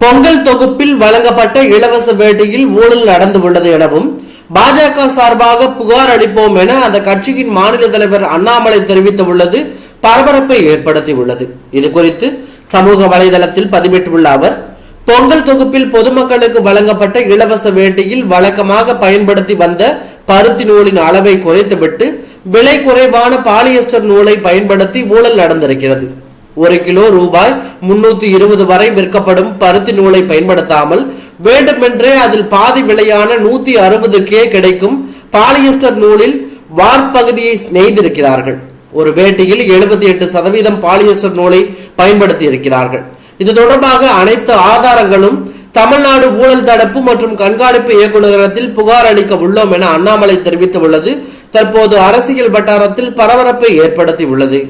பொங்கல் தொகுப்பில் வழங்கப்பட்ட இலவச வேட்டியில் ஊழல் நடந்து உள்ளது எனவும் பாஜக சார்பாக புகார் அளிப்போம் என அந்த கட்சியின் மாநில தலைவர் அண்ணாமலை தெரிவித்துள்ளது பரபரப்பை ஏற்படுத்தியுள்ளது இது குறித்து சமூக வலைதளத்தில் பதிவிட்டுள்ள அவர் பொங்கல் தொகுப்பில் பொதுமக்களுக்கு வழங்கப்பட்ட இலவச வேட்டியில் வழக்கமாக பயன்படுத்தி வந்த பருத்தி நூலின் அளவை குறைத்துவிட்டு விலை குறைவான பாலியஸ்டர் நூலை பயன்படுத்தி ஊழல் நடந்திருக்கிறது. ஒரு கிலோ ரூபாய் முன்னூத்தி இருபது வரை விற்கப்படும் பருத்தி நூலை பயன்படுத்தாமல் வேண்டுமென்றே அதில் பாதி விலையான நூத்தி அறுபது கே கிடைக்கும் பாலியஸ்டர் நூலில் வார்ப்பகுதியை நெய்திருக்கிறார்கள் ஒரு வேட்டியில் எழுபத்தி எட்டு சதவீதம் பாலியஸ்டர் நூலை பயன்படுத்தி இருக்கிறார்கள் இது தொடர்பாக அனைத்து ஆதாரங்களும் தமிழ்நாடு ஊழல் தடுப்பு மற்றும் கண்காணிப்பு இயக்குநரகத்தில் புகார் அளிக்க உள்ளோம் என அண்ணாமலை தெரிவித்துள்ளது. தற்போது அரசியல் வட்டாரத்தில் பரபரப்பை ஏற்படுத்தி உள்ளது